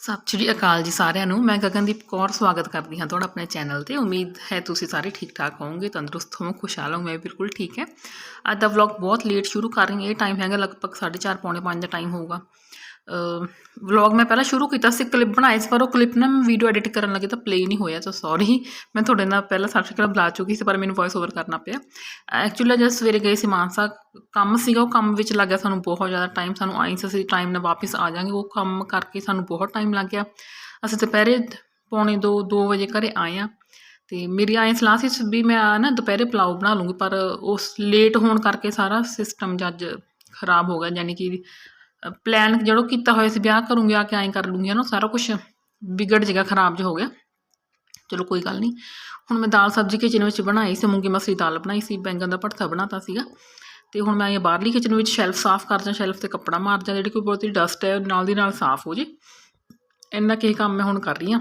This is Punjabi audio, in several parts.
ਸਤਿ ਸ਼੍ਰੀ ਅਕਾਲ ਜੀ ਸਾਰਿਆਂ ਨੂੰ। ਮੈਂ ਗਗਨਦੀਪ ਕੌਰ ਸਵਾਗਤ ਕਰਦੀ ਹਾਂ ਤੁਹਾਡਾ ਆਪਣੇ ਚੈਨਲ ਤੇ। ਉਮੀਦ ਹੈ ਤੁਸੀਂ ਸਾਰੇ ਠੀਕ ਠਾਕ ਹੋਵੋਗੇ, ਤੰਦਰੁਸਤ ਹੋਵੋ, ਖੁਸ਼ਹਾਲ ਹੋ ਮੈਂ ਬਿਲਕੁਲ ਠੀਕ ਹੈ। ਅੱਜ ਦਾ ਵਲੌਗ ਬਹੁਤ ਲੇਟ ਸ਼ੁਰੂ ਕਰ ਰਹੀ ਹਾਂ। ਇਹ ਟਾਈਮ ਹੈਗਾ ਲਗਭਗ 4:30 ਪੌਣੇ 5 ਦਾ ਟਾਈਮ ਹੋਊਗਾ। ਵਲੌਗ ਮੈਂ ਪਹਿਲਾਂ ਸ਼ੁਰੂ ਕੀਤਾ ਸੀ ਕਲਿੱਪ ਬਣਾਏ ਸੀ, ਪਰ ਉਹ ਕਲਿੱਪ ਨਾ ਮੈਂ ਵੀਡੀਓ ਐਡਿਟ ਕਰਨ ਲੱਗੇ ਤਾਂ ਪਲੇ ਨਹੀਂ ਹੋਇਆ ਤਾਂ ਸੌਰੀ ਮੈਂ ਤੁਹਾਡੇ ਨਾਲ ਪਹਿਲਾਂ ਸਤਿ ਸ਼੍ਰੀ ਅਕਾਲ ਬੁਲਾ ਚੁੱਕੀ ਸੀ, ਪਰ ਮੈਨੂੰ ਵੌਇਸ ਓਵਰ ਕਰਨਾ ਪਿਆ। ਐਕਚੁਅਲੀ ਜਦ ਸਵੇਰੇ ਗਏ ਸੀ ਮਾਨਸਾ, ਕੰਮ ਸੀਗਾ, ਉਹ ਕੰਮ ਵਿੱਚ ਲੱਗ ਗਿਆ ਸਾਨੂੰ ਬਹੁਤ ਜ਼ਿਆਦਾ ਟਾਈਮ ਸਾਨੂੰ ਆਈ ਸੀ, ਅਸੀਂ ਟਾਈਮ ਨਾਲ ਵਾਪਸ ਆ ਜਾਾਂਗੇ, ਉਹ ਕੰਮ ਕਰਕੇ ਸਾਨੂੰ ਬਹੁਤ ਟਾਈਮ ਲੱਗ ਗਿਆ। ਅਸੀਂ ਦੁਪਹਿਰੇ ਪੌਣੇ 2 2 ਵਜੇ ਘਰੇ ਆਏ ਆ ਤੇ ਮੇਰੀ ਆਏ ਸਲਾਹ ਸੀ ਵੀ ਮੈਂ ਨਾ ਦੁਪਹਿਰੇ ਪਲਾਓ ਬਣਾ ਲੂੰਗੀ, ਪਰ ਉਸ ਲੇਟ ਹੋਣ ਕਰਕੇ ਸਾਰਾ ਸਿਸਟਮ ਜੱਜ ਖਰਾਬ ਹੋ ਗਿਆ, ਯਾਨੀ ਕਿ ਪਲਾਨ ਜਿਹੜਾ ਕੀਤਾ ਹੋਇਆ ਸੀ, ਵਿਆਹ ਕਰੂੰਗੀ, ਆ ਕੇ ਐਂ ਕਰ ਲੂੰਗੀ ਨਾ ਸਾਰਾ ਕੁਝ ਵਿਗੜ ਜੇਗਾ, ਖਰਾਬ ਜਿਹਾ ਹੋ ਗਿਆ। ਚਲੋ, ਕੋਈ ਗੱਲ ਨਹੀਂ ਹੁਣ ਮੈਂ ਦਾਲ ਸਬਜ਼ੀ ਕਿਚਨ ਵਿੱਚ ਬਣਾਈ ਸੀ, ਮੂੰਗੀ ਮਸਰੀ ਦਾਲ ਬਣਾਈ ਸੀ, ਬੈਂਗਣ ਦਾ ਭੜਥਾ ਬਣਾਤਾ ਸੀਗਾ। ਤੇ ਹੁਣ ਮੈਂ ਇਹ ਬਾਹਰਲੀ ਕਿਚਨ ਵਿੱਚ ਸ਼ੈਲਫ ਸਾਫ਼ ਕਰ ਜਾਂ ਸ਼ੈਲਫ ਤੇ ਕੱਪੜਾ ਮਾਰ ਜਾਂ ਜਿਹੜੀ ਕੋਈ ਬਹੁਤੀ ਡਸਟ ਹੈ ਨਾਲ ਦੀ ਨਾਲ ਸਾਫ਼ ਹੋ ਜੇ। ਇੰਨਾ ਕੀ ਕੰਮ ਮੈਂ ਹੁਣ ਕਰ ਰਹੀ ਹਾਂ।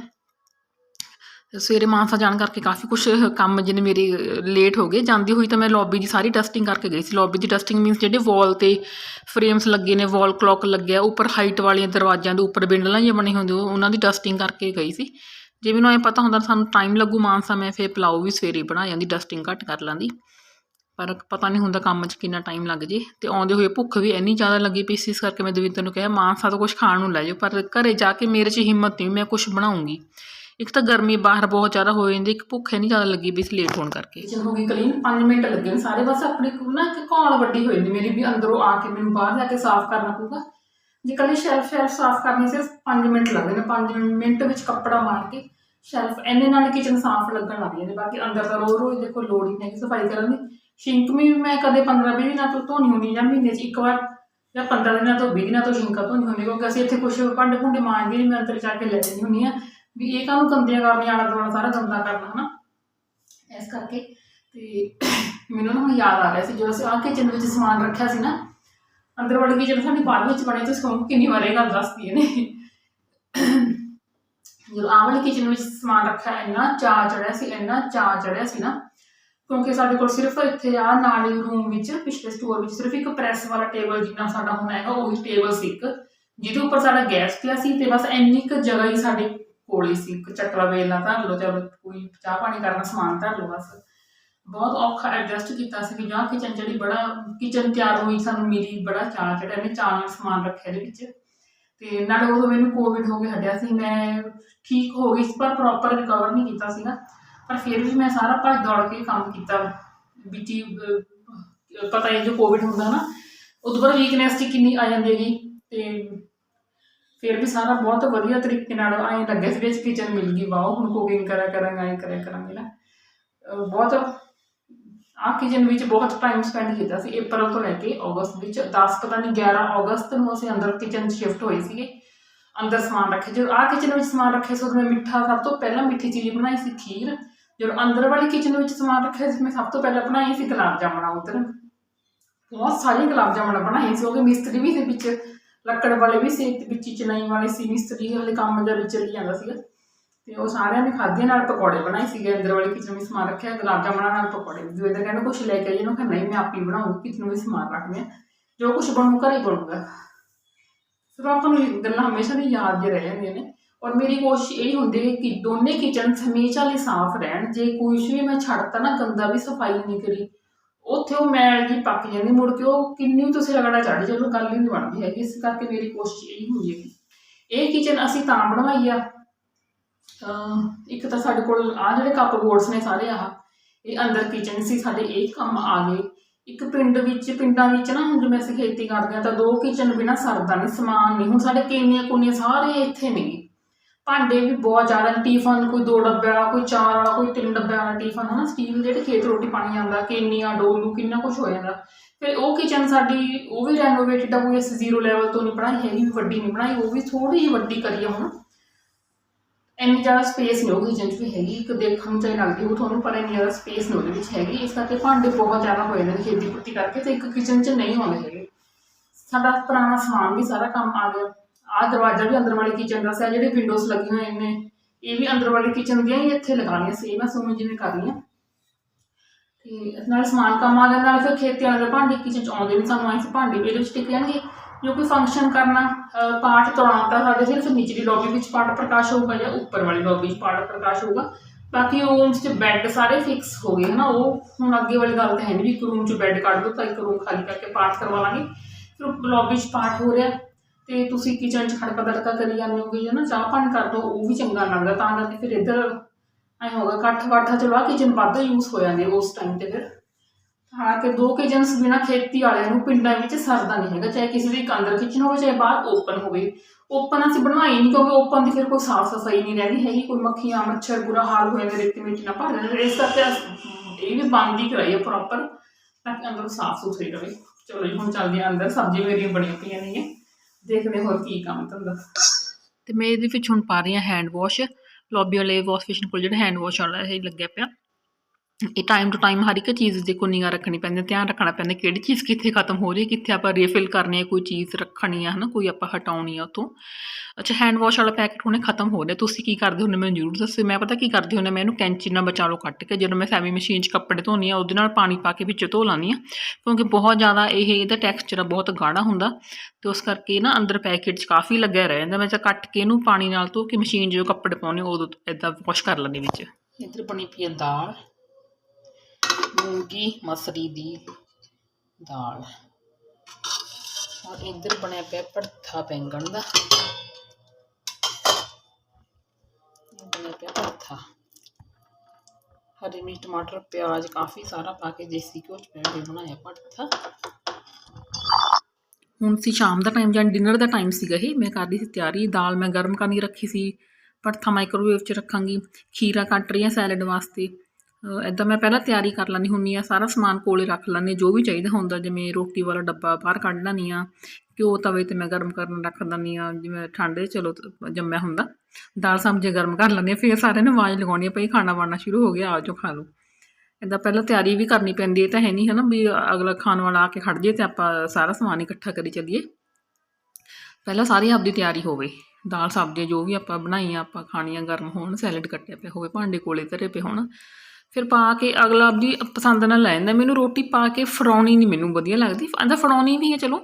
ਸਵੇਰੇ ਮਾਨਸਾ ਜਾਣ ਕਰਕੇ ਕਾਫੀ ਕੁਝ ਕੰਮ ਜਿਹਨੇ ਮੇਰੇ ਲੇਟ ਹੋ ਗਏ। ਜਾਂਦੀ ਹੋਈ ਤਾਂ ਮੈਂ ਲੌਬੀ ਦੀ ਸਾਰੀ ਡਸਟਿੰਗ ਕਰਕੇ ਗਈ ਸੀ। ਲੌਬੀ ਦੀ ਡਸਟਿੰਗ ਮੀਨਸ ਜਿਹੜੇ ਵਾਲ ਤੇ ਫਰੇਮਸ ਲੱਗੇ ਨੇ ਵਾਲ ਕਲੌਕ ਲੱਗਿਆ, ਉੱਪਰ ਹਾਈਟ ਵਾਲੀਆਂ ਦਰਵਾਜ਼ਿਆਂ ਦੇ ਉੱਪਰ ਬਿੰਡਲਾਂ ਜਿਹੀਆਂ ਬਣੀ ਹੁੰਦੀ ਉਹਨਾਂ ਦੀ ਡਸਟਿੰਗ ਕਰਕੇ ਗਈ ਸੀ। ਜੇ ਮੈਨੂੰ ਐ ਪਤਾ ਹੁੰਦਾ ਸਾਨੂੰ ਟਾਈਮ ਲੱਗੂ ਮਾਨਸਾ, ਮੈਂ ਫਿਰ ਪਲਾਓ ਵੀ ਸਵੇਰੇ ਬਣਾ ਜਾਂਦੀ ਡਸਟਿੰਗ ਘੱਟ ਕਰ ਲਾਂਦੀ। ਪਰ ਪਤਾ ਨਹੀਂ ਹੁੰਦਾ ਕੰਮ 'ਚ ਕਿੰਨਾ ਟਾਈਮ ਲੱਗ ਜੇ। ਤੇ ਆਉਂਦੇ ਹੋਏ ਭੁੱਖ ਵੀ ਇੰਨੀ ਜ਼ਿਆਦਾ ਲੱਗੀ ਪਈ ਸੀ, ਇਸ ਕਰਕੇ ਮੈਂ ਦਵਿੰਦਰ ਨੂੰ ਕਿਹਾ, ਮਾਨਸਾ ਤੋਂ ਕੁਝ ਖਾਣ ਨੂੰ ਲੈ ਜਾਓ। ਪਰ ਘਰੇ ਜਾ ਕੇ ਮੇਰੇ 'ਚ ਹਿੰਮਤ ਨਹੀਂ, ਮੈਂ ਕੁਝ ਬਣਾਉਂਗੀ। ਇੱਕ ਤਾਂ ਗਰਮੀ ਬਾਹਰ ਬਹੁਤ ਜ਼ਿਆਦਾ ਹੋ ਜਾਂਦੀ, ਇੱਕ ਭੁੱਖ ਨਹੀਂ ਜ਼ਿਆਦਾ ਲੱਗੀ ਵੀ ਲੇਟ ਹੋਣ ਕਰਕੇ। ਕਿਚਨ ਹੋ ਗਈ ਕਲੀਨ 5 ਮਿੰਟ ਲੱਗੇ ਨੇ ਸਾਰੇ, ਬਸ ਆਪਣੀ ਨਾ ਇੱਕ ਕੌਣ ਵੱਡੀ ਹੋਈ ਜਾਂਦੀ ਮੇਰੀ ਵੀ ਅੰਦਰੋਂ ਆ ਕੇ ਮੈਨੂੰ ਬਾਹਰ ਜਾ ਕੇ ਸਾਫ਼ ਕਰਨਾ ਪਊਗਾ। ਜੇ ਕੱਲੀ ਸ਼ੈਲਫ ਸ਼ੈਲਫ ਸਾਫ਼ ਕਰਨੀ ਸਿਰਫ 5 ਮਿੰਟ ਲੱਗਦੇ ਨੇ 5 ਮਿੰਟ ਵਿੱਚ ਕੱਪੜਾ ਮਾਰ ਕੇ ਸ਼ੈਲਫ ਇੰਨੇ ਨਾਲ ਕਿਚਨ ਸਾਫ਼ ਲੱਗਣ ਲੱਗ ਜਾਂਦੀ ਬਾਕੀ ਅੰਦਰ ਤਾਂ ਰੋਜ਼ ਰੋਜ਼ ਦੇਖੋ, ਲੋੜ ਹੀ ਨਹੀਂ ਸਫ਼ਾਈ ਕਰਨ ਦੀ। ਸ਼ਿੰਕ ਵੀ ਮੈਂ ਕਦੇ 15 20 ਦਿਨਾਂ ਤੋਂ ਧੋਣੀ ਹੁੰਦੀ ਜਾਂ ਮਹੀਨੇ 'ਚ ਇੱਕ ਵਾਰ ਜਾਂ 15 ਦਿਨਾਂ ਤੋਂ 20 ਦਿਨਾਂ ਤੋਂ ਸ਼ਿੰਕਾਂ ਧੋਣੀ ਹੁੰਦੀ, ਕਿਉਂਕਿ ਅਸੀਂ ਇੱਥੇ ਕੁਛ ਭਾਂਡੇ ਭੁੰਡੇ ਮਾਂਜਦੇ ਨਹੀਂ ਮੈਂ ਅੰਦਰ ਜਾ ਕੇ ਲੈ ਜਾਂਦੀ ਹੁੰਦੀ ਆ ਵੀ ਇਹ ਕਾਹਨੂੰ ਗੰਦੀਆਂ ਕਰਨੀਆਂ ਆਲਾ ਦੁਆਲਾ ਸਾਰਾ ਗੰਦਾ ਕਰਨਾ, ਹਨਾ? ਇਸ ਕਰਕੇ ਤੇ ਮੈਨੂੰ ਨਾ ਹੁਣ ਯਾਦ ਆ ਰਿਹਾ ਸੀ, ਜਦੋਂ ਅਸੀਂ ਆਹ ਕਿਚਨ ਵਿੱਚ ਸਮਾਨ ਰੱਖਿਆ ਸੀ ਨਾ, ਅੰਦਰ ਵੜ ਵਾਲੀ ਜਦੋਂ ਸਾਡੀ ਬਾਅਦ ਵਿੱਚ ਬਣੇ ਤੇ ਸਾਨੂੰ ਕਿੰਨੀ ਵਾਰ ਇਹ ਗੱਲ ਦੱਸਦੀ ਨੇ ਜਦੋਂ ਆਹ ਵਾਲੀ ਕਿਚਨ ਵਿੱਚ ਸਮਾਨ ਰੱਖਿਆ, ਇੰਨਾ ਚਾਅ ਚੜਿਆ ਸੀ, ਇੰਨਾ ਚਾਅ ਚੜਿਆ ਸੀ ਨਾ, ਕਿਉਂਕਿ ਸਾਡੇ ਕੋਲ ਸਿਰਫ ਇੱਥੇ ਆ ਨਾਲ ਹੀ ਰੂਮ ਵਿੱਚ, ਪਿਛਲੇ ਸਟੋਰ ਵਿੱਚ ਸਿਰਫ ਇੱਕ ਪ੍ਰੈਸ ਵਾਲਾ ਟੇਬਲ ਜਿੰਨਾ ਸਾਡਾ ਹੁਣ ਹੈਗਾ, ਉਹੀ ਟੇਬਲ ਸੀ ਇੱਕ, ਜਿਹਦੇ ਉੱਪਰ ਸਾਡਾ ਗੈਸ ਪਿਆ ਸੀ ਤੇ ਬਸ ਇੰਨੀ ਕੁ ਜਗ੍ਹਾ ਹੀ ਸਾਡੇ ਕੋਲ ਸੀ, ਇੱਕ ਚੱਕਲਾ ਵੇਲਣਾ ਧਰ ਲਓ, ਚਲੋ ਕੋਈ ਚਾਹ ਪਾਣੀ ਕਰਨਾ ਸਮਾਨ ਧਰ ਲਓ ਬਸ। ਬਹੁਤ ਔਖਾ ਐਡਜਸਟ ਕੀਤਾ ਸੀ ਕਿ ਜਾਂ ਕਿਚਨ ਜਿਹੜੀ ਬੜਾ ਕਿਚਨ ਤਿਆਰ ਹੋਈ ਸਾਨੂੰ ਮਿਲੀ, ਬੜਾ ਚਾਅ ਚੜਿਆ ਨੇ ਚਾਅ ਨਾਲ ਸਮਾਨ ਰੱਖਿਆ ਇਹਦੇ ਵਿੱਚ। ਤੇ ਨਾਲੇ ਉਦੋਂ ਮੈਨੂੰ ਕੋਵਿਡ ਹੋ ਕੇ ਹਟਿਆ ਸੀ, ਮੈਂ ਠੀਕ ਹੋ ਗਈ ਸੀ, ਪਰ ਪ੍ਰੋਪਰ ਰਿਕਵਰ ਨਹੀਂ ਕੀਤਾ ਸੀਗਾ। ਪਰ ਫਿਰ ਵੀ ਮੈਂ ਸਾਰਾ ਭੱਜ ਦੌੜ ਕੇ ਕੰਮ ਕੀਤਾ। ਵਿੱਚ ਪਤਾ ਹੈ ਜੋ ਕੋਵਿਡ ਹੁੰਦਾ ਨਾ, ਉਦੋਂ ਬਾਅਦ ਵੀਕਨੈਸ ਕਿੰਨੀ ਆ ਜਾਂਦੀ ਹੈਗੀ, ਤੇ ਫਿਰ ਵੀ ਸਾਰਾ ਬਹੁਤ ਵਧੀਆ ਤਰੀਕੇ ਨਾਲ ਐਂ ਲੱਗਿਆ ਸੀ ਵਿੱਚ ਕਿਚਨ ਮਿਲ ਗਈ, ਵਾਓ, ਹੁਣ ਕੁਕਿੰਗ ਕਰਿਆ ਕਰਾਂਗੇ ਐਂ ਕਰਿਆ ਕਰਾਂਗੇ ਨਾ। ਬਹੁਤ ਆ ਕਿਚਨ ਵਿੱਚ ਬਹੁਤ ਟਾਈਮ ਸਪੈਂਡ ਕੀਤਾ ਸੀ, April ਤੋਂ ਲੈ ਕੇ ਅਗਸਤ ਵਿੱਚ 10 ਪਤਾ ਨਹੀਂ 11 ਅਗਸਤ ਨੂੰ ਅਸੀਂ ਅੰਦਰ ਕਿਚਨ ਸ਼ਿਫਟ ਹੋਏ ਸੀਗੇ। ਅੰਦਰ ਸਮਾਨ ਰੱਖੇ, ਜਦੋਂ ਆ ਕਿਚਨ ਵਿੱਚ ਸਮਾਨ ਰੱਖੇ ਸੀ, ਉਦੋਂ ਮੈਂ ਮਿੱਠਾ ਸਭ ਤੋਂ ਪਹਿਲਾਂ ਮਿੱਠੀ ਚੀਜ਼ ਬਣਾਈ ਸੀ, ਖੀਰ। ਜਦੋਂ ਅੰਦਰ ਵਾਲੀ ਕਿਚਨ ਵਿੱਚ ਸਮਾਨ ਰੱਖਿਆ ਸੀ, ਮੈਂ ਸਭ ਤੋਂ ਪਹਿਲਾਂ ਬਣਾਈ ਸੀ ਗੁਲਾਬ ਜਾਮਣਾ ਉਧਰ। ਬਹੁਤ ਸਾਰੀਆਂ ਗੁਲਾਬ ਜਾਮਣਾ ਬਣਾਈ ਸੀ ਉਹਦੇ ਮਿਸਤਰੀ ਵੀ ਸੀ ਵਿੱਚ ਲੱਕੜ ਵਾਲੇ ਵੀ ਸੀ ਤੇ ਵਿੱਚ ਚਨਾਈ ਵਾਲੇ ਸੀ, ਮਿਸਤਰੀ ਵਾਲੇ ਕੰਮ ਜਿਹਾ ਵਿੱਚ ਚੱਲੀ ਜਾਂਦਾ ਸੀਗਾ। ਤੇ ਉਹ ਸਾਰਿਆਂ ਨੇ ਖਾਧੇ ਨਾਲ ਪਕੌੜੇ ਬਣਾਏ ਸੀਗੇ, ਅੰਦਰ ਵਾਲੀ ਕਿਚਨ ਵਿੱਚ ਸਮਾਨ ਰੱਖਿਆ, ਗੁਲਾਬ ਜਾਮਣਾ ਨਾਲ ਪਕੌੜੇ। ਦੂਏ ਦਿਨ ਕਹਿੰਦਾ ਕੁਝ ਲੈ ਕੇ ਆਈ ਇਹਨੂੰ ਕਹਿੰਦਾ, ਨਹੀਂ, ਮੈਂ ਆਪੇ ਹੀ ਬਣਾਉਂਗੀ, ਕਿਚਨ ਵਿੱਚ ਸਮਾਨ ਰੱਖਦੇ ਆ ਜੋ ਕੁਝ ਬਣੂ, ਘਰੇ ਬਣੂਗਾ। ਫਿਰ ਆਪਾਂ ਨੂੰ ਗੱਲਾਂ ਹਮੇਸ਼ਾ ਦੀ ਯਾਦ ਹੀ ਰਹਿ ਜਾਂਦੀਆਂ ਨੇ। ਔਰ ਮੇਰੀ ਕੋਸ਼ਿਸ਼ ਇਹ ਹੁੰਦੀ ਹੈ ਕਿ ਦੋਨੇ ਕਿਚਨ ਹਮੇਸ਼ਾ ਲਈ ਸਾਫ਼ ਰਹਿਣ। ਜੇ ਕੁਝ ਵੀ ਮੈਂ ਛੱਡਤਾ ਨਾ, ਗੰਦਾ ਵੀ ਸਫ਼ਾਈ ਨਹੀਂ ਕਰੀ। ਉੱਥੇ ਉਹ ਮੈਲ ਜੀ ਪੱਕ ਜਾਂਦੀ, ਮੁੜ ਕੇ ਉਹ ਕਿੰਨੀ ਵੀ ਤੁਸੀਂ ਰਗੜਾ ਚੜ ਜਾਓ, ਗੱਲ ਹੀ ਨਹੀਂ ਬਣਦੀ ਹੈਗੀ, ਇਸ ਕਰਕੇ ਮੇਰੀ ਕੋਸ਼ਿਸ਼ ਇਹ ਹੁੰਦੀ ਹੈ ਇਹ ਕਿਚਨ ਅਸੀਂ ਤਾਂ ਬਣਵਾਈ ਆ। ਇੱਕ ਤਾਂ ਸਾਡੇ ਕੋਲ ਆ ਜਿਹੜੇ ਕੱਪ ਬੋਰਡਸ ਨੇ ਸਾਰੇ ਆਹ, ਇਹ ਅੰਦਰ ਕਿਚਨ ਸੀ, ਸਾਡੇ ਇਹ ਕੰਮ ਆ ਗਏ। ਇੱਕ ਪਿੰਡ ਵਿੱਚ, ਪਿੰਡਾਂ ਵਿੱਚ ਨਾ, ਹੁਣ ਜਿਵੇਂ ਅਸੀਂ ਖੇਤੀ ਕਰਦੇ ਆ ਤਾਂ ਦੋ ਕਿਚਨ ਬਿਨਾ ਸਰਦਾ ਨਹੀਂ, ਸਮਾਨ ਨਹੀਂ। ਹੁਣ ਸਾਡੇ ਕੇਨੀਆਂ ਕੋਨੀਆਂ ਸਾਰੇ ਇੱਥੇ ਨੇ। ਭਾਂਡੇ ਵੀ ਬਹੁਤ ਜ਼ਿਆਦਾ ਟੀਫਨ ਕੋਈ ਦੋ ਡੱਬੇ ਵਾਲਾ ਕੋਈ ਚਾਰ ਵਾਲਾ, ਕੋਈ ਤਿੰਨ ਡੱਬੇ ਵਾਲਾ ਟੀਫਨ ਹਨਾ ਸਟੀਲ ਜਿਹੜੇ ਖੇਤ ਰੋਟੀ ਪਾਣੀ ਜਾਂਦਾ ਕੇਨੀਆਂ ਡੋਲੂ, ਕਿੰਨਾ ਕੁਝ ਹੋ ਜਾਂਦਾ। ਫਿਰ ਉਹ ਕਿਚਨ ਸਾਡੀ, ਉਹ ਵੀ ਰੈਨੋਵੇਟਡ ਆ, ਕੋਈ ਅਸੀਂ ਜ਼ੀਰੋ ਲੈਵਲ ਤੋਂ ਨਹੀਂ ਬਣਾਈ, ਹੈਗੀ ਵੱਡੀ ਨਹੀਂ ਬਣਾਈ, ਉਹ ਵੀ ਥੋੜੀ ਜਿਹੀ ਵੱਡੀ ਕਰੀ ਆ ਹੁਣ। ਇੰਨੀ ਜ਼ਿਆਦਾ ਸਪੇਸ ਨਹੀਂ ਉਹ ਕਿਚਨ 'ਚ ਵੀ ਹੈਗੀ, ਇੱਕ ਦੇਖਣ ਨੂੰ ਚਾਹੀ ਲੱਗਦੀ ਉਹ ਤੁਹਾਨੂੰ, ਪਰ ਇੰਨੀ ਜ਼ਿਆਦਾ ਸਪੇਸ ਨਹੀਂ ਉਹਦੇ ਵਿੱਚ ਹੈਗੀ, ਇਸ ਕਰਕੇ ਭਾਂਡੇ ਬਹੁਤ ਜ਼ਿਆਦਾ ਹੋਏ ਜਾਂਦੇ ਨੇ ਖੇਤੀ ਪੁੱਤੀ ਕਰਕੇ, ਤੇ ਇੱਕ ਕਿਚਨ 'ਚ ਨਹੀਂ ਆਉਂਦੇ ਹੈਗੇ। ਸਾਡਾ ਪੁਰਾਣਾ ਸਮਾਨ ਵੀ ਸਾਰਾ ਕੰਮ ਆ ਗਿਆ। ਆਹ ਦਰਵਾਜ਼ਾ ਵੀ ਅੰਦਰ ਵਾਲੀ ਕਿਚਨ ਦਾ ਸੀ ਜਿਹੜੇ ਵਿੰਡੋਜ਼ ਲੱਗੀ ਹੋਏ ਨੇ ਇਹ ਵੀ ਅੰਦਰ ਵਾਲੀ ਕਿਚਨ ਦੀਆਂ ਹੀ ਇੱਥੇ ਲਗਾਉਣੀਆਂ ਸੀ, ਮੈਂ ਸੁਣੀ ਜਿਵੇਂ ਕਰ ਤੇ ਨਾਲ ਸਮਾਨ ਕੰਮ ਆ ਗਿਆ ਨਾਲ ਫਿਰ ਖੇਤੀ ਵਾਲੇ ਦੇ ਭਾਂਡੇ ਕਿਚਨ 'ਚ ਆਉਂਦੇ ਨਹੀਂ ਸਾਨੂੰ ਐਂ ਭਾਂਡੇ ਵੀ ਇਹਦੇ ਵਿੱਚ ਟਿਕ ਜਾਣਗੇ ਜੋ ਕੋਈ ਫੰਕਸ਼ਨ ਕਰਨਾ ਪਾਠ ਕਰਾਉਣਾ ਤਾਂ ਸਾਡੇ ਸਿਰਫ ਨਿਚਲੀ ਲੌਬੀ ਵਿੱਚ ਪਾਠ ਪ੍ਰਕਾਸ਼ ਹੋਊਗਾ ਜਾਂ ਉੱਪਰ ਵਾਲੀ ਲੌਬੀ ਵਿੱਚ ਪਾਠ ਪ੍ਰਕਾਸ਼ ਹੋਊਗਾ। ਬਾਕੀ ਰੂਮਸ 'ਚ ਬੈੱਡ ਸਾਰੇ ਫਿਕਸ ਹੋ ਗਏ, ਹਨਾ, ਉਹ ਹੁਣ ਅੱਗੇ ਵਾਲੀ ਗੱਲ ਤਾਂ ਹੈ ਨਹੀਂ ਵੀ ਇੱਕ ਰੂਮ 'ਚ ਬੈੱਡ ਕੱਢ ਦੋ ਤਾਂ ਇੱਕ ਰੂਮ ਖਾਲੀ ਕਰਕੇ ਪਾਠ ਕਰਵਾ ਲਾਂਗੇ। ਫਿਰ ਲੌਬੀ 'ਚ ਪਾਠ ਹੋ ਰਿਹਾ। ਤੇ ਤੁਸੀਂ ਕਿਚਨ 'ਚ ਖੜਕਾ ਦੜਕਾ ਕਰੀ ਜਾਂਦੇ ਹੋ ਗਈ ਹੈ ਨਾ ਚਾਹ ਪਾਣੀ ਕਰ ਦੋ, ਉਹ ਵੀ ਚੰਗਾ ਲੱਗਦਾ, ਤਾਂ ਕਰਕੇ ਫਿਰ ਇੱਧਰ ਐ ਹੋਗਾ ਇਕੱਠ ਵਾਠਾ ਚਲੋ ਆ ਕਿਚਨ ਵੱਧ ਯੂਜ਼ ਹੋ ਜਾਂਦੇ ਉਸ ਟਾਈਮ ਤੇ ਫਿਰ। ਹਾਂ ਕਿ ਦੋ ਕਿਚਨਸ ਬਿਨਾ ਖੇਤੀ ਵਾਲਿਆਂ ਨੂੰ ਪਿੰਡਾਂ ਵਿੱਚ ਸਰਦਾ ਨਹੀਂ ਹੈਗਾ, ਚਾਹੇ ਕਿਸੇ ਦੀ ਇੱਕ ਅੰਦਰ ਕਿਚਨ ਹੋਵੇ, ਚਾਹੇ ਬਾਹਰ ਓਪਨ ਹੋਵੇ। ਓਪਨ ਅਸੀਂ ਬਣਵਾਈ ਨਹੀਂ ਕਿਉਂਕਿ ਓਪਨ ਦੀ ਫਿਰ ਕੋਈ ਸਾਫ਼ ਸਫ਼ਾਈ ਨਹੀਂ ਰਹਿੰਦੀ ਹੈਗੀ ਕੋਈ ਮੱਖੀਆਂ, ਮੱਛਰ ਬੁਰਾ ਹਾਲ ਹੋ ਜਾਂਦਾ, ਰੇਤੀ ਮਿੱਟੀ ਨਾਲ ਭਰ ਜਾਂਦਾ। ਇਸ ਕਰਕੇ ਅਸ- ਇਹ ਵੀ ਬੰਦ ਹੀ ਕਰਾਈ ਹੈ ਪ੍ਰੋਪਰ ਤਾਂ ਕਿ ਅੰਦਰ ਸਾਫ਼ ਸੁਥਰੀ ਰਹੇ। ਚਲੋ ਜੀ, ਹੁਣ ਚੱਲਦੇ ਹਾਂ ਅੰਦਰ ਸਬਜ਼ੀ ਮੇਰੀਆਂ ਬਣੀਆਂ ਪਈਆਂ ਨੇ। ਦੇਖਦੇ ਹਾਂ ਹੋਰ ਕੀ ਕੰਮ ਧੰਦਾ। ਤੇ ਮੈਂ ਇਹਦੇ ਵਿੱਚ ਹੁਣ ਪਾ ਰਹੀ ਹਾਂ ਹੈਂਡ ਵਾਸ਼ ਲੌਬੀ ਵਾਲੇ ਵਾਸ਼ ਬੇਸਿਨ ਕੋਲ ਜਿਹੜਾ ਹੈਂਡ ਵਾਸ਼ ਵਾਲਾ ਇਹ ਲੱਗਿਆ ਪਿਆ। ਇਹ ਟਾਈਮ ਟੂ ਟਾਈਮ ਹਰ ਇੱਕ ਚੀਜ਼ ਦੀ ਕੋ ਨਿਗਾਹ ਰੱਖਣੀ ਪੈਂਦੀ ਹੈ, ਧਿਆਨ ਰੱਖਣਾ ਪੈਂਦਾ ਕਿਹੜੀ ਚੀਜ਼ ਕਿੱਥੇ ਖਤਮ ਹੋ ਰਹੀ ਹੈ ਕਿੱਥੇ ਆਪਾਂ ਰੀਫਿਲ ਕਰਨੀ ਹੈ ਕੋਈ ਚੀਜ਼ ਰੱਖਣੀ ਹੈ ਹਨਾ ਕੋਈ ਆਪਾਂ ਹਟਾਉਣੀ ਆ ਉਤੋਂ ਅੱਛਾ ਹੈਂਡ ਵਾਸ਼ ਵਾਲਾ ਪੈਕਟ ਹੁਣੇ ਖਤਮ ਹੋ ਰਿਹਾ ਤੁਸੀਂ ਕੀ ਕਰਦੇ ਹੁੰਦੇ ਮੈਨੂੰ ਜ਼ਰੂਰ ਦੱਸੋ। ਮੈਂ ਪਤਾ ਕੀ ਕਰਦੀ ਹੁੰਦੀ ਮੈਂ ਇਹਨੂੰ ਕੈਂਚੀ ਨਾਲ ਬਚਾ ਲਓ ਕੱਟ ਕੇ ਜਦੋਂ ਮੈਂ ਸੈਮੀ ਮਸ਼ੀਨ 'ਚ ਕੱਪੜੇ ਧੋਨੀ ਆ ਉਹਦੇ ਨਾਲ ਪਾਣੀ ਪਾ ਕੇ ਵਿੱਚ ਧੋ ਲਾਂਦੀ ਆ ਕਿਉਂਕਿ ਬਹੁਤ ਜ਼ਿਆਦਾ ਇਹ ਇਹਦਾ ਟੈਕਸਚਰ ਆ ਬਹੁਤ ਗਾੜਾ ਹੁੰਦਾ। ਤੇ ਉਸ ਕਰਕੇ ਨਾ ਅੰਦਰ ਪੈਕੇਟ 'ਚ ਕਾਫੀ ਲੱਗਿਆ ਰਹਿ ਜਾਂਦਾ ਮੈਂ ਤਾਂ ਕੱਟ ਕੇ ਇਹਨੂੰ ਪਾਣੀ ਨਾਲ ਧੋ ਕੇ ਮਸ਼ੀਨ 'ਚ ਜੋ ਕੱਪੜੇ ਪਾਉਣੇ ਉਦੋਂ ਇਦਾਂ ਵਾਸ਼ ਕਰ ਲੈਂਦੀ ਵਿੱਚ। ਇੱਧਰ ਬਣੀ ਪਈ ਹੈ ਦਾਲ। ਮੂੰਗੀ ਮਸਰੀ ਦੀ ਦਾਲ। ਔਰ ਇੱਧਰ ਬਣਿਆ ਪਿਆ ਭੜਥਾ ਬੈਂਗਣ ਦਾ। ਇਹ ਬਣਿਆ ਪਿਆ ਭੜਥਾ ਹਰੀ ਮਿਰਚ, ਟਮਾਟਰ, ਪਿਆਜ਼, ਕਾਫੀ ਸਾਰਾ ਪਾ ਕੇ ਦੇਸੀ ਘਿਓ ਚ ਪਾ ਕੇ ਬਣਾਇਆ ਭਰਥਾ। ਹੁਣ ਸੀ ਸ਼ਾਮ ਦਾ ਟਾਈਮ ਜਾਂ ਡਿਨਰ ਦਾ ਟਾਈਮ ਸੀਗਾ ਇਹ, ਮੈਂ ਕਰਦੀ ਸੀ ਤਿਆਰੀ। ਦਾਲ ਮੈਂ ਗਰਮ ਕਰਨੀ ਰੱਖੀ ਸੀ। ਭਰਥਾ ਮਾਈਕ੍ਰੋਵੇਵ 'ਚ ਰੱਖਾਂਗੀ। ਖੀਰਾ ਕੱਟ ਰਹੀ ਹਾਂ ਸੈਲਡ ਵਾਸਤੇ। ਇਦਾਂ ਮੈਂ ਪਹਿਲਾਂ ਤਿਆਰੀ ਕਰ ਲੈਂਦੀ ਹੁੰਦੀ ਆ ਸਾਰਾ ਸਮਾਨ ਕੋਲੇ ਰੱਖ ਲੈਂਦੀ ਜੋ ਵੀ ਚਾਹੀਦਾ ਹੁੰਦਾ, ਜਿਵੇਂ ਰੋਟੀ ਵਾਲਾ ਡੱਬਾ ਬਾਹਰ ਕੱਢ ਲੈਂਦੀ ਆ ਘਿਓ ਤਵੇ ਤੇ ਮੈਂ ਗਰਮ ਕਰਨ ਰੱਖ ਦਿੰਦੀ ਆ ਜਿਵੇਂ ਠੰਡੇ ਚਲੋ ਜੰਮਿਆ ਹੁੰਦਾ। ਦਾਲ ਸਬਜ਼ੀ ਗਰਮ ਕਰ ਲੈਂਦੀ ਆ ਫਿਰ ਸਾਰਿਆਂ ਨੂੰ ਆਵਾਜ਼ ਲਗਾਉਣੀ ਆ ਭਈ ਖਾਣਾ ਬਣਨਾ ਸ਼ੁਰੂ ਹੋ ਗਿਆ, ਆ ਜਾਓ ਖਾ ਲਓ। ਇਦਾਂ ਪਹਿਲਾਂ ਤਿਆਰੀ ਵੀ ਕਰਨੀ ਪੈਂਦੀ ਹੈ, ਤਾਂ ਹੈ ਨਹੀਂ ਹੈ ਨਾ ਵੀ ਅਗਲਾ ਖਾਣ ਵਾਲਾ ਆ ਕੇ ਖੜ ਜੇ ਤੇ ਆਪਾਂ ਸਾਰਾ ਸਮਾਨ ਇਕੱਠਾ ਕਰੀ ਚੱਲੀਏ। ਪਹਿਲਾਂ ਸਾਰੀ ਆਪਦੀ ਤਿਆਰੀ ਹੋਵੇ, ਦਾਲ ਸਬਜ਼ੀ ਜੋ ਵੀ ਆਪਾਂ ਬਣਾਈਆਂ ਆਪਾਂ ਖਾਣੀਆਂ ਗਰਮ ਹੋਣ, ਸੈਲਡ ਕੱਟਿਆ ਪਿਆ ਹੋਵੇ, ਭਾਂਡੇ ਕੋਲੇ ਧਰੇ ਪਏ ਹੋਣ ਫਿਰ ਪਾ ਕੇ ਅਗਲਾ ਆਪਦੀ ਪਸੰਦ ਨਾਲ ਲੈ ਜਾਂਦਾ। ਮੈਨੂੰ ਰੋਟੀ ਪਾ ਕੇ ਫੜਾਉਣੀ ਨਹੀਂ ਮੈਨੂੰ ਵਧੀਆ ਲੱਗਦੀ। ਆਂਦਾ ਫੜਾਉਣੀ ਵੀ ਹੈ ਚਲੋ।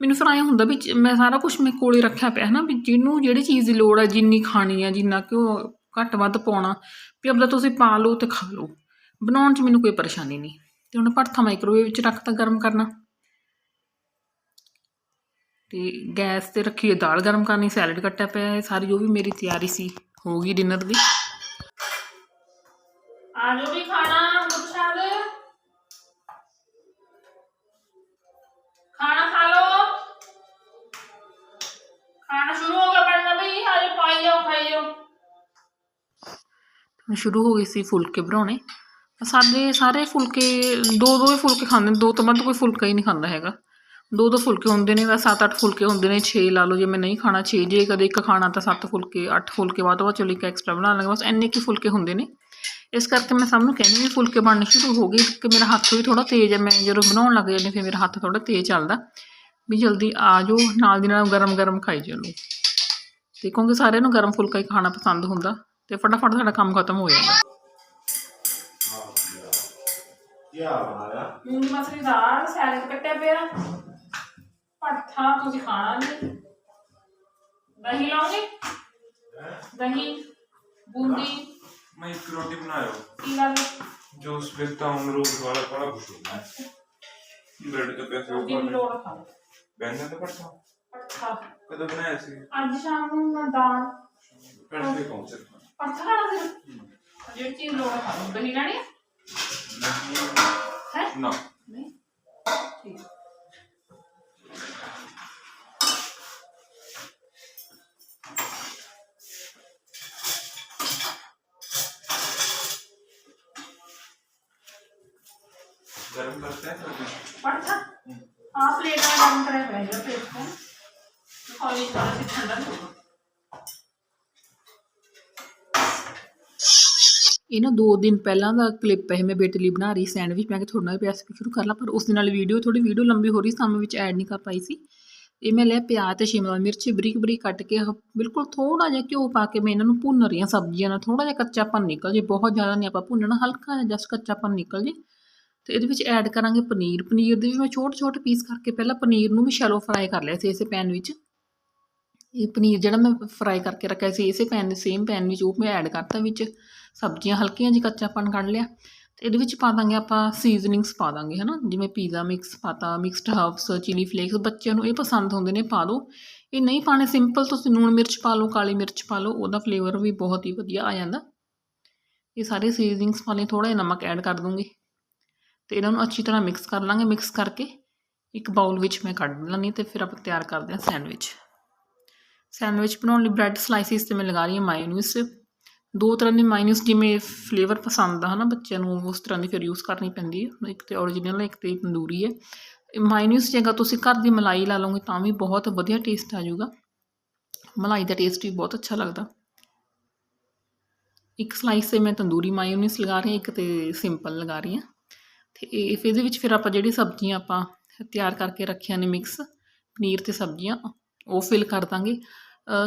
ਮੈਨੂੰ ਫਿਰ ਐਂ ਹੁੰਦਾ ਵੀ ਮੈਂ ਸਾਰਾ ਕੁਝ ਮੇਰੇ ਕੋਲੇ ਰੱਖਿਆ ਪਿਆ ਹੈ ਨਾ ਵੀ ਜਿਹਨੂੰ ਜਿਹੜੀ ਚੀਜ਼ ਦੀ ਲੋੜ ਹੈ ਜਿੰਨੀ ਖਾਣੀ ਹੈ ਜਿੰਨਾ ਕਿ ਉਹ ਘੱਟ ਵੱਧ ਪਾਉਣਾ, ਵੀ ਆਪਦਾ ਤੁਸੀਂ ਪਾ ਲਓ ਤੇ ਖਾ ਲਓ। ਬਣਾਉਣ 'ਚ ਮੈਨੂੰ ਕੋਈ ਪਰੇਸ਼ਾਨੀ ਨਹੀਂ। ਤੇ ਹੁਣ ਭੜਥਾ ਮਾਈਕ੍ਰੋਵੇਵ ਵਿੱਚ ਰੱਖਤਾ ਗਰਮ ਕਰਨਾ। ਤੇ ਗੈਸ ਤੇ ਰੱਖੀ ਦਾਲ ਗਰਮ ਕਰਨੀ, ਸੈਲਡ ਕੱਟਿਆ ਪਿਆ ਹੈ ਸਾਰੀ ਜੋ ਵੀ ਮੇਰੀ ਤਿਆਰੀ ਸੀ। ਹੋ ਗਈ ਡਿਨਰ ਦੀ। ਆਜੋ ਵੀ ਖਾਣਾ ਮੁਰਸ਼ਦ ਖਾਣਾ ਖਾ ਲੋ ਖਾਣਾ ਸ਼ੁਰੂ ਹੋ ਗਿਆ ਬਣਨਾ ਬਈ ਆਜੋ ਪਾਈ ਜਾਓ ਖਾਈ ਜਾਓ ਸ਼ੁਰੂ ਹੋ ਗਏ ਸੀ ਫੁਲਕੇ ਬਣਾਉਣੇ ਸਾਡੇ ਸਾਰੇ ਫੁਲਕੇ ਦੋ ਦੋ ਹੀ ਫੁਲਕੇ ਖਾਂਦੇ ਨੇ ਦੋ ਤੋਂ ਵੱਧ ਕੋਈ ਫੁਲਕਾ ਹੀ ਨਹੀਂ ਖਾਂਦਾ ਹੈਗਾ ਦੋ ਦੋ ਫੁਲਕੇ ਹੁੰਦੇ ਨੇ ਬਸ 7-8 ਫੁਲਕੇ ਹੁੰਦੇ ਨੇ 6 ਲਾ ਲਓ ਜੇ ਮੈਂ ਨਹੀਂ ਖਾਣਾ 6 ਜੇ ਕਦੇ ਇੱਕ ਖਾਣਾ ਤਾਂ 7 ਫੁਲਕੇ 8 ਫੁਲਕੇ ਬਾਅਦ ਬਾਅਦ ਚਲੋ ਇੱਕ ਐਕਸਟਰਾ ਬਣਾ ਲਾਂਗੇ ਬਸ ਇੰਨੇ ਕੀ ਫੁਲਕੇ ਹੁੰਦੇ ਨੇ ਇਸ ਕਰਕੇ ਮੈਂ ਸਭ ਨੂੰ ਕਹਿੰਦੀ ਵੀ ਫੁਲਕੇ ਬਣਨੇ ਸ਼ੁਰੂ ਹੋ ਗਏ ਕਿ ਮੇਰਾ ਹੱਥ ਵੀ ਥੋੜਾ ਤੇਜ਼ ਹੈ, ਮੈਂ ਜਦੋਂ ਬਣਾਉਣ ਲੱਗ ਜਾਂਦੀ ਫਿਰ ਮੇਰਾ ਹੱਥ ਥੋੜਾ ਤੇਜ਼ ਚੱਲਦਾ। ਵੀ ਜਲਦੀ ਆ ਜਾਓ, ਨਾਲ ਦੀ ਨਾਲ ਗਰਮ ਗਰਮ ਖਾਈ ਚੱਲੋ। ਤੇ ਕਿਉਂਕਿ ਸਾਰਿਆਂ ਨੂੰ ਗਰਮ ਫੁਲਕਾ ਹੀ ਖਾਣਾ ਪਸੰਦ ਹੁੰਦਾ ਤੇ ਫਟਾਫਟ ਸਾਡਾ ਕੰਮ ਖਤਮ ਹੋ ਜਾਂਦਾ। ਕੀ ਬਣਾਇਆ ਮੂੰਗੀ ਮਸਰੀ ਦਾਲ ਸੈਲਡ ਕੱਟਿਆ ਪਿਆ। ਪੜਥਾ ਤੁਸੀਂ ਖਾਣਾ ਨਹੀਂ ਦਹੀਂ ਲਾਓਗੇ? ਦਹੀਂ, ਬੂੰਦੀ। ਮੈਂ ਇੱਕ ਰੋਟੀ ਬਣਾਇਓ। ਕੀ ਗੱਲ ਜੋ ਸਵੇਤਾ ਅਮਰੂਦ ਵਾਲਾ ਬੜਾ ਕੁਛ ਹੁੰਦਾ ਹੈ। ਬ੍ਰੈਡ ਦੇ ਪੈਸੇ ਰੋਟੀ ਦੀ ਉੱਪਰ ਲੋੜ ਖਾਓ ਬੈਂਗਣ ਦਾ ਪੜਤਾ ਪੜਥਾ ਕਦੋਂ ਬਣਾਇਆ ਸੀ? ਅੱਜ ਸ਼ਾਮ ਨੂੰ ਮੈਂ ਦਾਲ। ਪਿੰਡ ਦੇ ਕੌਣ ਸੇ? ਪੜਥਾ ਖਾਣਾ ਫਿਰ? ਜਿਹੜੀ ਚੀਜ਼ ਲੋੜ ਖਾਓ ਦਹੀਂ ਲੈਣੀ ਹੈ ਹੈ? ਨਾ। ਨਹੀਂ? ਠੀਕ। प्लेट में गरम करे भेजो प्लेट को और ये थोड़ा सा ठंडा होगा ਇਹ ਨਾ ਦੋ ਦਿਨ ਪਹਿਲਾਂ ਦਾ ਕਲਿੱਪ ਹੈ ਮੈਂ ਬੇਟੇ ਲਈ ਬਣਾ ਰਹੀ ਸੈਂਡਵਿਚ ਮੈਂ ਕਿ ਤੁਹਾਡੇ ਨਾਲ ਵੀ ਰੈਸਪੀ ਸ਼ੁਰੂ ਕਰ ਲਾਂ ਪਰ ਉਸ ਦੇ ਨਾਲ ਵੀਡੀਓ ਥੋੜੀ ਵੀਡੀਓ ਲੰਬੀ ਹੋ ਰਹੀ ਸੀ ਤਾਂ ਮੈਂ ਵਿੱਚ ਐਡ ਨਹੀਂ ਕਰ ਪਾਈ ਸੀ ਇਹ ਮੈਂ ਲਿਆ ਪਿਆਜ਼ ਤੇ ਸ਼ਿਮਲਾ ਮਿਰਚ ਬਰੀਕ ਬਰੀਕ ਕੱਟ ਕੇ ਆਹ ਬਿਲਕੁਲ ਥੋੜਾ ਜਿਹਾ ਘਿਓ ਪਾ ਕੇ ਮੈਂ ਇਹਨਾਂ ਨੂੰ ਭੁੰਨ ਰਹੀ ਹਾਂ ਸਬਜ਼ੀਆਂ ਨਾਲ ਥੋੜਾ ਜਿਹਾ ਕੱਚਾਪਨ ਨਿਕਲ ਜੇ ਬਹੁਤ ਜ਼ਿਆਦਾ ਨਹੀਂ ਆਪਾਂ ਭੁੰਨਣਾ ਹਲਕਾ ਜਿਹਾ ਜਸ ਕੱਚਾਪਨ ਨਿਕਲ ਜੇ ਤੇ ਇਹਦੇ ਵਿੱਚ ਐਡ ਕਰਾਂਗੇ ਪਨੀਰ। ਪਨੀਰ ਦੇ ਵੀ ਮੈਂ ਛੋਟੇ ਛੋਟੇ ਪੀਸ ਕਰਕੇ ਪਹਿਲਾਂ ਪਨੀਰ ਨੂੰ ਵੀ ਸ਼ੈਲੋ ਫਰਾਈ ਕਰ ਲਿਆ ਸੀ ਇਸੇ ਪੈਨ ਵਿੱਚ। ਇਹ ਪਨੀਰ ਜਿਹੜਾ ਮੈਂ ਫਰਾਈ ਕਰਕੇ ਰੱਖਿਆ ਸੀ, ਇਸੇ ਪੈਨ ਦੇ ਸੇਮ ਪੈਨ ਵਿੱਚ ਉਹ ਮੈਂ ਐਡ ਕਰਤਾ ਵਿੱਚ। ਸਬਜ਼ੀਆਂ ਹਲਕੀਆਂ ਜਿਹੀ ਕੱਚਾਪਨ ਕੱਢ ਲਿਆ। ਤੇ ਇਹਦੇ ਵਿੱਚ ਪਾ ਦਾਂਗੇ ਆਪਾਂ ਸੀਜ਼ਨਿੰਗਸ ਪਾ ਦਾਂਗੇ, ਹਨਾ? ਜਿਵੇਂ ਪੀਜ਼ਾ ਮਿਕਸ ਪਾਤਾ ਮਿਕਸਡ ਹਰਬਸ ਚਿਲੀ ਫਲੇਕਸ ਬੱਚਿਆਂ ਨੂੰ ਇਹ ਪਸੰਦ ਹੁੰਦੇ ਨੇ, ਪਾ ਦਿਓ ਇਹ ਨਹੀਂ ਪਾਣੇ ਸਿੰਪਲ ਤੁਸੀਂ ਲੂਣ ਮਿਰਚ ਪਾ ਲਓ, ਕਾਲੀ ਮਿਰਚ ਪਾ ਲਓ, ਉਹਦਾ ਫਲੇਵਰ ਵੀ ਬਹੁਤ ਹੀ ਵਧੀਆ ਆ ਜਾਂਦਾ। ਇਹ ਸਾਰੇ ਸੀਜ਼ਨਿੰਗਸ ਪਾ ਲਈ ਥੋੜਾ ਜਿਹਾ ਨਮਕ ਐਡ ਕਰ ਦੂੰਗੀ। ਤੇ ਇਹਨਾਂ ਨੂੰ ਅੱਛੀ ਤਰ੍ਹਾਂ ਮਿਕਸ ਕਰ ਲਾਂਗੇ ਮਿਕਸ ਕਰਕੇ ਇੱਕ ਬਾਉਲ ਵਿੱਚ ਮੈਂ ਕੱਢ ਲੈਂਦੀ ਤੇ ਫਿਰ ਆਪਾਂ ਤਿਆਰ ਕਰਦੇ ਹਾਂ ਸੈਂਡਵਿਚ ਸੈਂਡਵਿਚ ਬਣਾਉਣ ਲਈ ਬ੍ਰੈਡ ਸਲਾਈਸਿਸ ਤੇ ਮੈਂ ਲਗਾ ਰਹੀ ਹਾਂ ਮਾਇਓਨੀਜ਼ ਦੋ ਤਰ੍ਹਾਂ ਦੀ ਮਾਇਓਨੀਜ਼ ਜਿਵੇਂ ਫਲੇਵਰ ਪਸੰਦ ਆ ਹਨਾ ਬੱਚਿਆਂ ਨੂੰ, ਉਸ ਤਰ੍ਹਾਂ ਦੀ ਫਿਰ ਯੂਜ਼ ਕਰਨੀ ਪੈਂਦੀ ਹੈ ਇੱਕ ਤੇ ਓਰੀਜਨਲ ਇੱਕ ਤੇ ਤੰਦੂਰੀ ਹੈ ਮਾਇਓਨੀਜ਼ ਜਗ੍ਹਾ ਤੁਸੀਂ ਘਰ ਦੀ ਮਲਾਈ ਲਾ ਲਓਗੇ ਤਾਂ ਵੀ ਬਹੁਤ ਵਧੀਆ ਟੇਸਟ ਆ ਜਾਊਗਾ। ਮਲਾਈ ਦਾ ਟੇਸਟ ਵੀ ਬਹੁਤ ਅੱਛਾ ਲੱਗਦਾ। ਇੱਕ ਸਲਾਈਸ ਤੇ ਮੈਂ ਤੰਦੂਰੀ ਮਾਇਓਨੀਜ਼ ਲਗਾ ਰਹੀ ਹਾਂ, ਇੱਕ ਤੇ ਸਿੰਪਲ ਲਗਾ ਰਹੀ ਹਾਂ। ਤੇ ਇਹ ਫਿਰ ਇਹਦੇ ਵਿੱਚ ਫਿਰ ਆਪਾਂ ਜਿਹੜੀ ਸਬਜ਼ੀਆਂ ਆਪਾਂ ਤਿਆਰ ਕਰਕੇ ਰੱਖੀਆਂ ਨੇ ਮਿਕਸ ਪਨੀਰ ਤੇ ਸਬਜ਼ੀਆਂ, ਉਹ ਫਿਲ ਕਰ ਦਾਂਗੇ।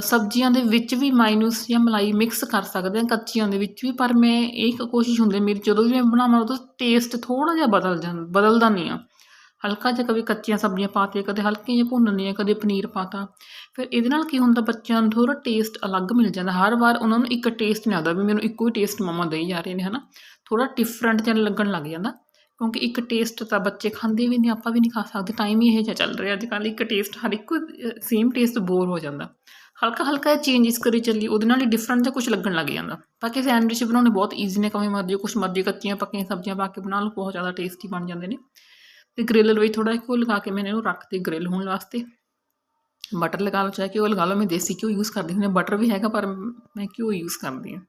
ਸਬਜ਼ੀਆਂ ਦੇ ਵਿੱਚ ਵੀ ਮਾਇਨੂਸ ਜਾਂ ਮਲਾਈ ਮਿਕਸ ਕਰ ਸਕਦੇ ਹਾਂ, ਕੱਚੀਆਂ ਦੇ ਵਿੱਚ ਵੀ, ਪਰ ਮੈਂ ਇਹ ਇੱਕ ਕੋਸ਼ਿਸ਼ ਹੁੰਦੀ ਮੇਰੀ, ਜਦੋਂ ਵੀ ਮੈਂ ਬਣਾਵਾਂ ਉਦੋਂ ਟੇਸਟ ਥੋੜਾ ਜਿਹਾ ਬਦਲ ਜਾਂਦਾ ਬਦਲਦਾ ਨਹੀਂ ਆ ਹਲਕਾ ਜਿਹਾ ਕਦੇ ਕੱਚੀਆਂ ਸਬਜ਼ੀਆਂ ਪਾਤੀਆਂ ਕਦੇ ਹਲਕੀਆਂ ਜਿਹੀਆਂ ਭੁੰਨਣੀਆਂ ਕਦੇ ਪਨੀਰ ਪਾਤਾ ਫਿਰ ਇਹਦੇ ਨਾਲ ਕੀ ਹੁੰਦਾ, ਬੱਚਿਆਂ ਨੂੰ ਥੋੜਾ ਟੇਸਟ ਅਲੱਗ ਮਿਲ ਜਾਂਦਾ। ਹਰ ਵਾਰ ਉਹਨਾਂ ਨੂੰ ਇੱਕ ਟੇਸਟ ਨਹੀਂ ਆਉਂਦਾ ਵੀ ਮੈਨੂੰ ਇੱਕੋ ਹੀ ਟੇਸਟ ਮਮਾ ਦੇਈ ਜਾ ਰਹੇ ਨੇ, ਹਨਾ? ਥੋੜਾ ਡਿਫਰੈਂਟ ਜਿਹਾ ਲੱਗਣ ਲੱਗ ਜਾਂਦਾ। ਕਿਉਂਕਿ ਇੱਕ ਟੇਸਟ ਤਾਂ ਬੱਚੇ ਖਾਂਦੇ ਵੀ ਨਹੀਂ ਆਪਾਂ ਵੀ ਨਹੀਂ ਖਾ ਸਕਦੇ ਟਾਈਮ ਹੀ ਇਹ ਜਿਹਾ ਚੱਲ ਰਿਹਾ ਅੱਜ ਕੱਲ੍ਹ ਇੱਕ ਟੇਸਟ ਹਰ ਇੱਕ ਸੇਮ ਟੇਸਟ ਬੋਰ ਹੋ ਜਾਂਦਾ। ਹਲਕਾ ਹਲਕਾ ਚੇਂਜਸ ਕਰੀ ਚੱਲੀ, ਉਹਦੇ ਨਾਲ ਹੀ ਡਿਫਰੈਂਟ ਜਿਹਾ ਕੁਝ ਲੱਗਣ ਲੱਗ ਜਾਂਦਾ। ਬਾਕੀ ਸੈਂਡਵਿਚ ਬਣਾਉਣੇ ਬਹੁਤ ਈਜ਼ੀ ਨੇ, ਕਵੇਂ ਮਰਜ਼ੀ, ਕੁਛ ਮਰਜ਼ੀ ਕੱਚੀਆਂ ਪੱਕੀਆਂ ਸਬਜ਼ੀਆਂ ਪਾ ਕੇ ਬਣਾ ਲਓ, ਬਹੁਤ ਜ਼ਿਆਦਾ ਟੇਸਟੀ ਬਣ ਜਾਂਦੇ ਨੇ। ਤੇ ਗ੍ਰਿਲ ਵਿੱਚ ਥੋੜਾ ਘਿਓ ਲਗਾ ਕੇ ਮੈंने ਇਹਨੂੰ ਰੱਖਤੀ ਗ੍ਰਿਲ ਹੋਣ ਵਾਸਤੇ। ਬਟਰ ਲਗਾ ਲਓ, ਚਾਹੇ ਘਿਓ ਲਗਾ ਲਓ, ਮੈਂ ਦੇਸੀ ਘਿਓ ਯੂਜ਼ ਕਰਦੀ ਹੁੰਦੀ ਬਟਰ ਵੀ ਹੈਗਾ, ਪਰ ਮੈਂ ਘਿਓ ਯੂਜ਼ ਕਰਦੀ ਹਾਂ।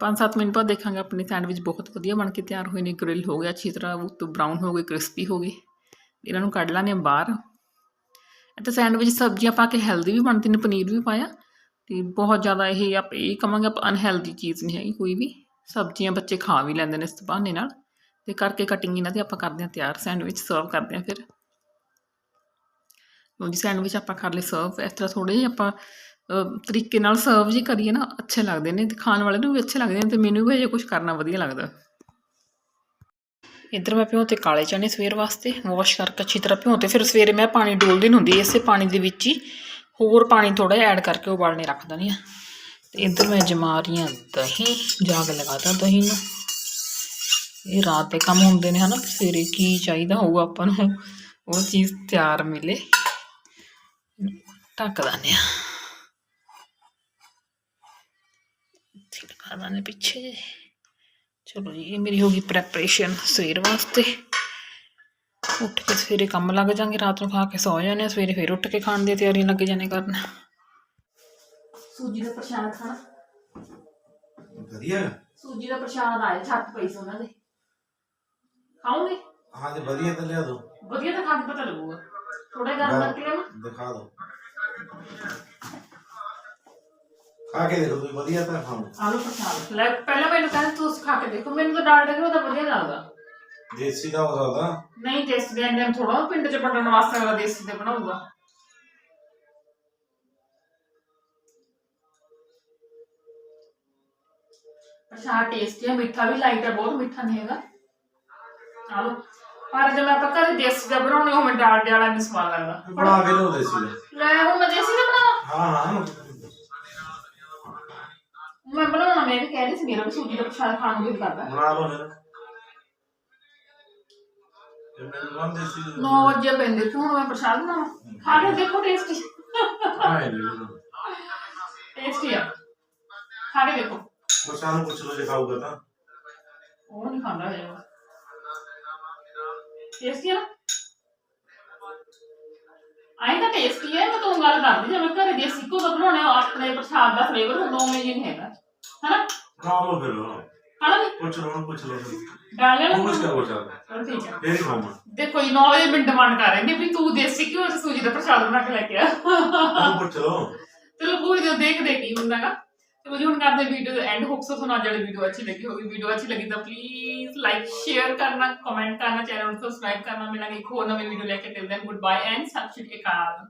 5-7 ਮਿੰਟ ਬਾਅਦ ਦੇਖਾਂਗੇ, ਆਪਣੇ ਸੈਂਡਵਿਚ ਬਹੁਤ ਵਧੀਆ ਬਣ ਕੇ ਤਿਆਰ ਹੋਏ ਨੇ, ਗ੍ਰਿਲ ਹੋ ਗਿਆ, ਅੱਛੀ ਤਰ੍ਹਾਂ ਉੱਤੋਂ ਬਰਾਊਨ ਹੋ ਗਏ ਕ੍ਰਿਸਪੀ ਹੋ ਗਏ ਇਹਨਾਂ ਨੂੰ ਕੱਢ ਲਾਂਗੇ ਬਾਹਰ। ਅਤੇ ਸੈਂਡਵਿਚ ਸਬਜ਼ੀਆਂ ਪਾ ਕੇ ਹੈਲਦੀ ਵੀ ਬਣਦੀ ਨੇ, ਪਨੀਰ ਵੀ ਪਾਇਆ। ਤੇ ਬਹੁਤ ਜ਼ਿਆਦਾ ਇਹ ਆਪ ਇਹ ਕਹਾਂਗੇ ਆਪਾਂ ਅਨਹੈਲਦੀ ਚੀਜ਼ ਨਹੀਂ ਹੈਗੀ ਕੋਈ ਵੀ। ਸਬਜ਼ੀਆਂ ਬੱਚੇ ਖਾ ਵੀ ਲੈਂਦੇ ਨੇ ਇਸ ਬਹਾਨੇ ਨਾਲ। ਤੇ ਕਰਕੇ ਕਟਿੰਗ ਇਹਨਾਂ ਦੀ ਆਪਾਂ ਕਰਦੇ ਹਾਂ ਤਿਆਰ, ਸੈਂਡਵਿਚ ਸਰਵ ਕਰਦੇ ਹਾਂ ਫਿਰ। ਲਓ ਜੀ, ਸੈਂਡਵਿਚ ਆਪਾਂ ਕਰ ਲਏ ਸਰਵ ਇਸ ਤਰ੍ਹਾਂ ਥੋੜੇ ਜਿਹੇ ਆਪਾਂ ਤਰੀਕੇ ਨਾਲ ਸਰਵ ਜੀ ਕਰੀਏ ਨਾ, ਅੱਛੇ ਲੱਗਦੇ ਨੇ ਤੇ ਖਾਣ ਵਾਲੇ ਨੂੰ ਵੀ ਅੱਛੇ ਲੱਗਦੇ ਨੇ ਤੇ ਮੈਨੂੰ ਵੀ ਅਜੇ ਕੁਝ ਕਰਨਾ ਵਧੀਆ ਲੱਗਦਾ। ਇੱਧਰ ਮੈਂ ਭਿਉਂ ਤੇ ਕਾਲੇ ਚਨੇ ਸਵੇਰ ਵਾਸਤੇ ਵਾਸ਼ ਕਰਕੇ ਅੱਛੀ ਤਰ੍ਹਾਂ ਭਿਉਂ ਤੇ ਫਿਰ ਸਵੇਰੇ ਮੈਂ ਪਾਣੀ ਡੋਲਦੀ ਨਹੀਂ ਹੁੰਦੀ ਇਸੇ ਪਾਣੀ ਦੇ ਵਿੱਚ ਹੀ ਹੋਰ ਪਾਣੀ ਥੋੜਾ ਜਿਹਾ ਐਡ ਕਰਕੇ ਉਬਾਲਣੇ ਰੱਖ ਦਿੰਦੀ ਹਾਂ ਤੇ ਇੱਧਰ ਮੈਂ ਜਮਾ ਰਹੀ ਹਾਂ ਦਹੀਂ, ਜਾਗ ਲਗਾਤਾ ਦਹੀਂ ਨੂੰ। ਇਹ ਰਾਤ ਦੇ ਕੰਮ ਹੁੰਦੇ ਨੇ ਹਨਾ, ਸਵੇਰੇ ਕੀ ਚਾਹੀਦਾ ਹੋਊਗਾ ਆਪਾਂ ਨੂੰ, ਉਹ ਚੀਜ਼ ਤਿਆਰ ਮਿਲੇ। ਢੱਕ ਦਿੰਦੇ ਹਾਂ। ਦਿੰਦੇ ਪਿੱਛੇ ਜਿਹੇ। ਚਲੋ ਜੀ ਇਹ ਮੇਰੀ ਹੋ ਗਈ ਪ੍ਰੈਪਰੇਸ਼ਨ ਸਵੇਰ ਵਾਸਤੇ। ਉੱਠ ਕੇ ਸਵੇਰੇ ਕੰਮ ਲੱਗ ਜਾਾਂਗੇ ਰਾਤ ਨੂੰ ਖਾ ਕੇ ਸੌ ਹਾਂ ਸਵੇਰੇ ਫਿਰ ਉੱਠ ਕੇ ਖਾਣ ਦੀ ਤਿਆਰੀ ਲੱਗ ਜਾਣੇ ਕਰਨ। ਸੂਜੀ ਦਾ ਪ੍ਰਸ਼ਾਦ ਖਾਣਾ। ਵਧੀਆ। ਸੂਜੀ ਦਾ ਪ੍ਰਸ਼ਾਦ ਆਇਆ ਛੱਤ ਪਈ ਸੀ ਉਹਨਾਂ ਦੇ। ਖਾਓਗੇ? ਹਾਂ ਤੇ ਵਧੀਆ ਤਾਂ ਲਿਆ ਦੋ ਵਧੀਆ ਤਾਂ ਖਾ ਕੇ ਪਤਾ ਲੱਗੂਗਾ। ਥੋੜਾ ਗਰਮ ਕਰਕੇ ਲਿਆਵਾਂ ਦਿਖਾ ਦੋ ਖਾ ਕੇ ਦੇਖੋ ਤੁਸੀਂ ਵਧੀਆ ਤਾਂ ਖਾਓ। ਆਲੂ ਪ੍ਰਸ਼ਾਦ ਲੈ ਪਹਿਲਾਂ ਮੈਨੂੰ ਕਹਿੰਦੇ ਤੁਸੀਂ ਖਾ ਕੇ ਦੇਖੋ ਮੈਨੂੰ ਤਾਂ ਡਾਲਡਾ ਕਿ ਉਹਦਾ ਵਧੀਆ ਲੱਗਦਾ। ਦੇਸੀ ਦਾ ਹੋ ਸਕਦਾ। ਨਹੀਂ ਟੇਸਟ ਦੇ ਅੰਦਰ ਥੋੜਾ ਪਿੰਡ ਚ ਪਟਣ ਵਾਸਤੇ ਵਾਲਾ ਦੇਸੀ ਤੇ ਬਣਾਊਗਾ। ਪ੍ਰਸ਼ਾਦ ਟੇਸਟੀ ਹੈ ਮਿੱਠਾ ਵੀ ਲਾਈਟ ਹੈ ਬਹੁਤ ਮਿੱਠਾ ਨਹੀਂ ਹੈਗਾ। ਆਲੂ ਪਰ ਜਦੋਂ ਆਪਾਂ ਘਰੇ ਦੇਸੀ ਦਾ ਬਣਾਉਣੇ ਮੈਂ ਡਾਲਡੇ ਵਾਲਾ ਨਹੀਂ ਸਵਾਦ ਲੱਗਦਾ। ਬਣਾ ਕੇ ਲਓ ਦੇਸੀ ਦਾ। ਲੈ ਹੁਣ ਮੈਂ ਦੇਸੀ ਦਾ ਬਣਾਵਾਂ? ਹਾਂ ਹਾਂ। ਮੈਂ ਵੀ ਕਹਿ ਰਹੀ ਸੀ ਮੇਰਾ ਵੀ ਸੂਜੀ ਦਾ ਪ੍ਰਸ਼ਾਦ ਖਾਣ ਨੂੰ ਦਿਲ ਕਰਦਾ। ਬਣਾ ਲਓ ਫਿਰ। ਤੇ ਮੈਨੂੰ ਬੰਦ ਦਾ 9 ਵਜੇ ਪੈਂਦੇ ਤੇ ਹੁਣ ਮੈਂ ਪ੍ਰਸ਼ਾਦ ਬਣਾਵਾਂ। ਖਾ ਕੇ ਦੇਖੋ ਟੇਸਟੀ ਹਾਂ ਇਹ ਲੈ ਲਓ ਟੇਸਟੀ ਆ। ਖਾ ਕੇ ਦੇਖੋ। ਬਸ ਸਾਨੂੰ ਪੁੱਛ ਲਓ ਜੇ ਖਾਊਗਾ ਤਾਂ। ਉਹ ਨਹੀਂ ਖਾਂਦਾ ਹੈ ਟੇਸਟੀ ਆ ਨਾ। ਆਈ ਤਾਂ ਟੇਸਟੀ ਹੈ ਮੈਂ ਤੁਹਾਨੂੰ ਗੱਲ ਕਰਦੀ ਜਿਵੇਂ ਘਰੇ ਦੇਸੀ ਘਿਓ ਦਾ ਬਣਾਉਣੇ ਆਪਣੇ ਪ੍ਰਸ਼ਾਦ ਦਾ ਫਲੇਵਰ ਉਵੇਂ ਜੀ ਨਹੀਂ ਹੈਗਾ। ਹਨਾ? ਕੰਮ ਫਿਰ ਹਨਾ ਨੀ? ਪੁੱਛ ਲਓ ਉਹਨੂੰ, ਪੁੱਛ ਲਓ। ਉਹਨੂੰ। ਡਾਲਿਆ ਉਹ ਕੁਛ ਕਰ ਸਕਦਾ ਹੋਰ ਕੀ ਜਾ। ਇਹ ਨਹੀਂ ਕੰਮ ਦੇਖੋ ਜੀ ਨੌ ਵਜੇ ਮੈਨੂੰ ਡਿਮਾਂਡ ਕਰ ਰਹੇ ਨੇ ਵੀ ਤੂੰ ਦੇਸੀ ਘਿਓ ਤੇ ਸੂਜੀ ਦਾ ਪ੍ਰਸ਼ਾਦ ਬਣਾ ਕੇ ਲੈ ਕੇ ਆ। ਉਹਨੂੰ ਪੁੱਛ ਲਓ। ਚਲੋ ਕੋਈ ਦਿਨ ਦੇਖਦੇ ਕੀ ਹੁੰਦਾ ਨਾ ਤੇ ਜੀ ਹੁਣ ਕਰਦੇ ਵੀਡੀਓ ਦਾ ਐਂਡ ਹੋਪਸ ਤੁਹਾਨੂੰ ਅੱਜ ਵਾਲੀ ਵੀਡੀਓ ਅੱਛੀ ਲੱਗੀ ਹੋਵੇ ਵੀਡੀਓ ਅੱਛੀ ਲੱਗੀ ਤਾਂ ਪਲੀਜ਼ ਲਾਈਕ ਸ਼ੇਅਰ ਕਰਨਾ ਕਮੈਂਟ ਕਰਨਾ ਚੈਨਲ ਨੂੰ ਸਬਸਕ੍ਰਾਈਬ ਕਰਨਾ। ਮਿਲਾਂਗੇ ਇੱਕ ਹੋਰ ਨਵੀਂ ਵੀਡੀਓ ਲੈ ਕੇ। ਤੇ ਦੈਨ ਗੁੱਡ ਬਾਏ ਐਂਡ ਸਤਿ ਸ਼੍ਰੀ ਅਕਾਲ।